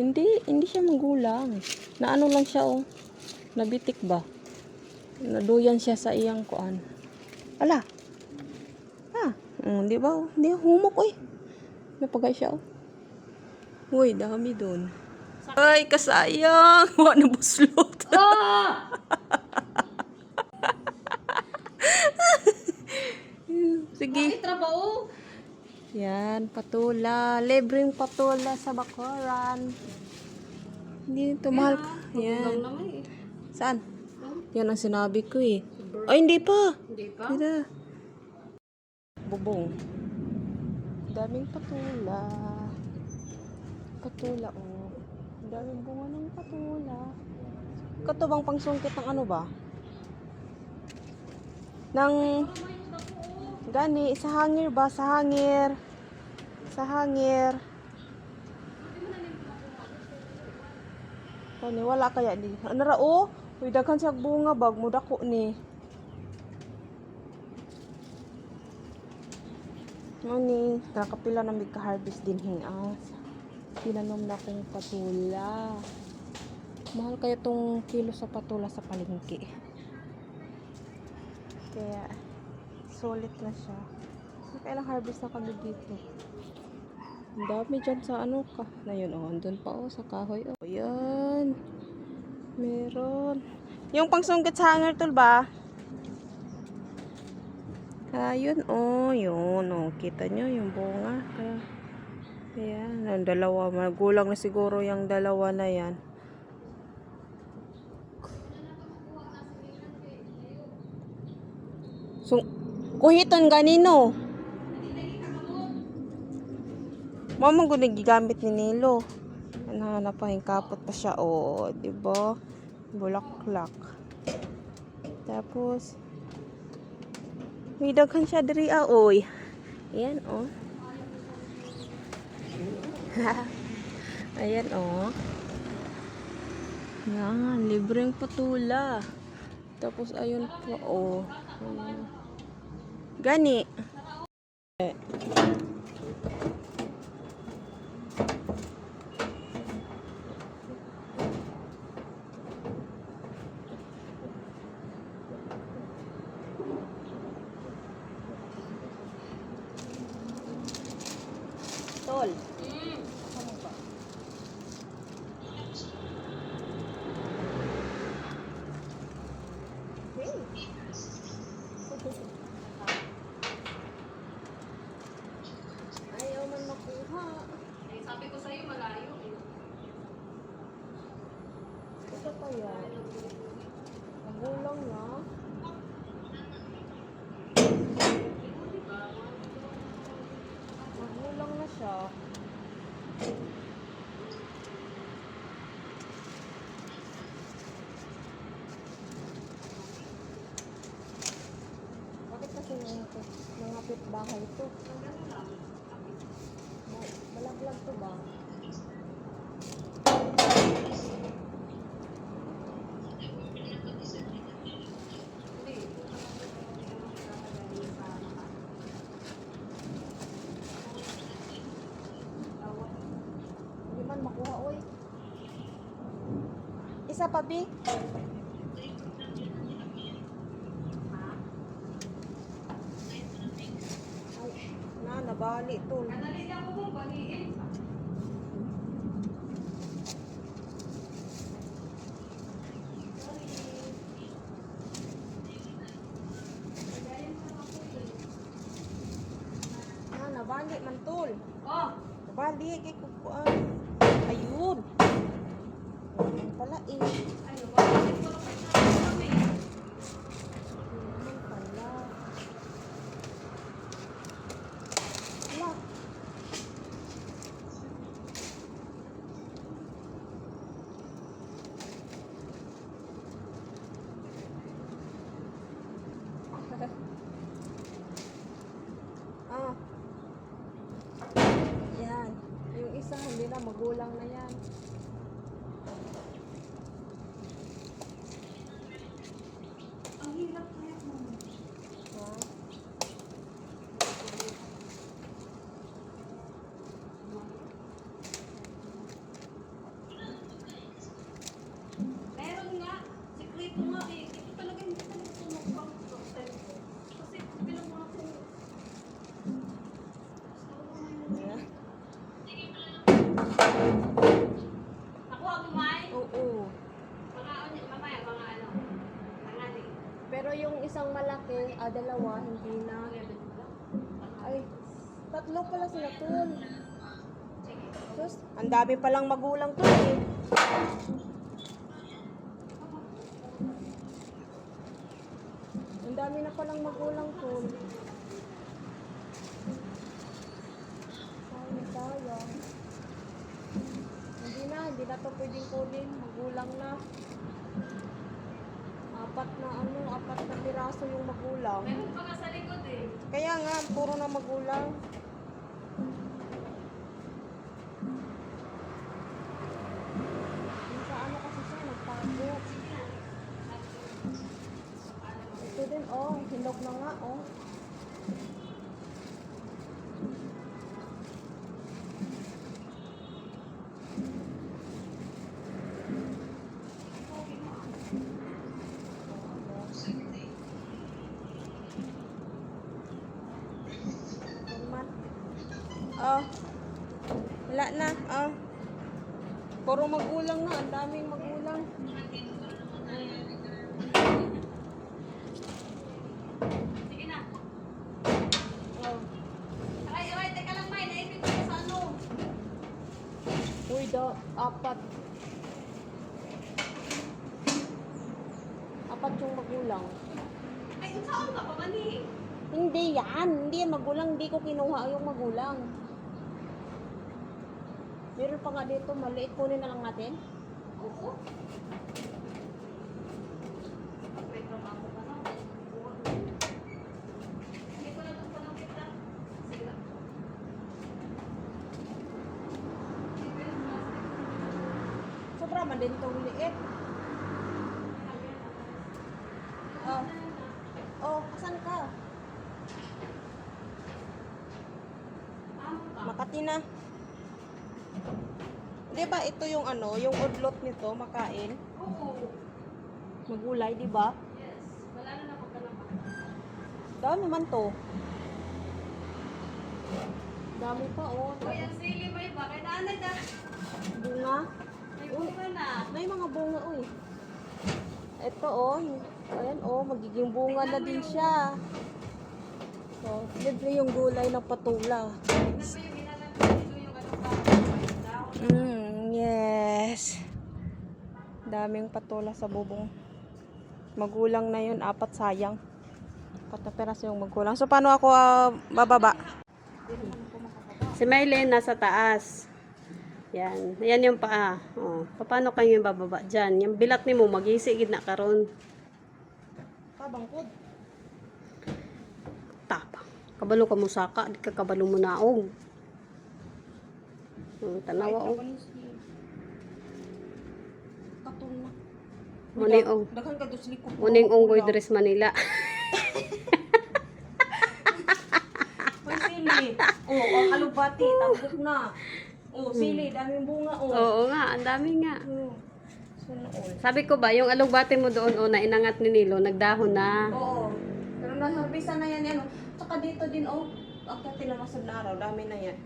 Hindi, hindi siya magulang. Naano lang siya oh. Nabitik ba? Naduyan siya sa iyang kuan. Ala. Ah, mm, di ba? Hindi humok oy. Napagay siya oh. Uy, dami doon. Ay, kasayang. Wa na buslot. Sige. Bakit trabaho? Yan, patula. Libreng patula sa Bacoran. Hindi ito mahal. Yan. eh. Saan? Yan ang sinabi ko eh. Ay, hindi pa. Hindi pa? Hindi. Bubong. Daming patula. Patula, oh. Daming bunga ng patula. Ito bang pangsungkit ng ano ba? Nang gani sa hangir ba sa hangir sa hangir Kani wala kaya di. Ano ra oh? Uy daghan siya bunga bag mo dako ni. Mani, kakapila na may ka-harvest din hingas. Tinanom na kong patula. Mahal kaya tong kilo sa patula sa palengke. Kaya, solid na siya. Kailang harvest na kami dito. Ang dami dyan sa ano ka. Na yun, oh. Andun pa, oh, sa kahoy. Oh, yan. Meron. Yung pangsungkit sa hanger tool ba? Ayun, oh, yun, oh. Kita nyo yung bunga. Ayan, ang dalawa. Magulang na siguro yung dalawa na yan. So, kuhiton ganino. Mama ko nagigamit ni Nilo. Ano pa yung kapot pa siya. Oo, di ba? Bulaklak. Tapos, may daghan siya diri ah, oy. Ayan, oh. Ayan, oh. Yan, libreng patula. Tapos, ayun po, oh. Ayan. Gani. Tol. Ayaw man makuha. Eh, sabi ko sa'yo, malayo eh. Ito pa yan. Magulang na. Magulang na siya. Bakit kasi nangapit, nangapit bahay ito? Malaglag to ba? Isa pa, Bi? Ay, na, nabali to. Nadali ako kung baliin. Na, nabali man tol. Oh, Nabali, kay kukuan. Ayun. Ayun pala eh. Ayun pala. Wala. ah. Yan. Yung isa, magulang na yan. Ang hirap kaya mo. Ha? Nakuha mo, May? Oo. Mga, ano, mamaya, mga ano. Tangali. Pero yung isang malaki, ah, dalawa, hindi na. Ay, tatlo pala sila, tol. Sus, ang dami palang magulang to eh. Ang dami na palang magulang tol. Ay, sayang. Hindi na, hindi na to pwedeng kunin. Magulang na. Apat na ano, apat na piraso yung magulang. Meron pa nga sa likod eh. Kaya nga, puro na magulang. Yung sa ano kasi siya, nagtago. Ito din, oh, hinog na nga, oh. Format. Oh. Wala na. Oh. Puro magulang na. Ang daming magulang. Sige na. Oh. Aray, aray, teka lang, May. Naipit ko sa ano. Uy, apat. Apat yung magulang. Ay, saan ka pa man eh? Hindi yan. Hindi yan magulang. Hindi ko kinuha yung magulang. Meron pa nga dito. Maliit. Kunin na lang natin. Oo. Plastic. Sobra man din itong liit. Oh. Oh, asan ka? Ka. Makati na. Di ba ito yung ano, yung udlot nito, makain? Oo. Magulay, di ba? Yes. Wala na na pagkalama. Dami man to. Dami pa, oh. Uy, ang sili mo iba. Kaya na. Bunga. May bunga na. May mga bunga, uy. Ito, oh. Ayan, oh. Magiging bunga na din siya. So, libre yung gulay ng patula. Tignan mo yung inalang yes. Daming patula sa bubong. Magulang na yun, apat sayang. Apat na peraso yung magulang. So, paano ako ah, bababa? Si Maylene nasa taas. Yan. Yan yung paa. Oh. Paano kayo yung bababa dyan? Yung bilat ni mo, magisigid na karon. Kabangkod. Tapang. Kabalo ka mo saka, di ka kabalo mo naog. Oh, tanawa oh. Katong na. Muning ong. Daghan ka dos likod. Muning onggoy dress Manila. May sili. Oh, ang alubati, tabok na. Oh, sili, daming bunga, oh. Oo nga, ang dami nga. Oh. Sunool. Sabi ko ba, yung alugbate mo doon, oh, na inangat ni Nilo, nagdahon na. Oo. Pero naharbisa na yan, yan. oh. Tsaka dito din, oh. Akyatin na na araw, dami na yan.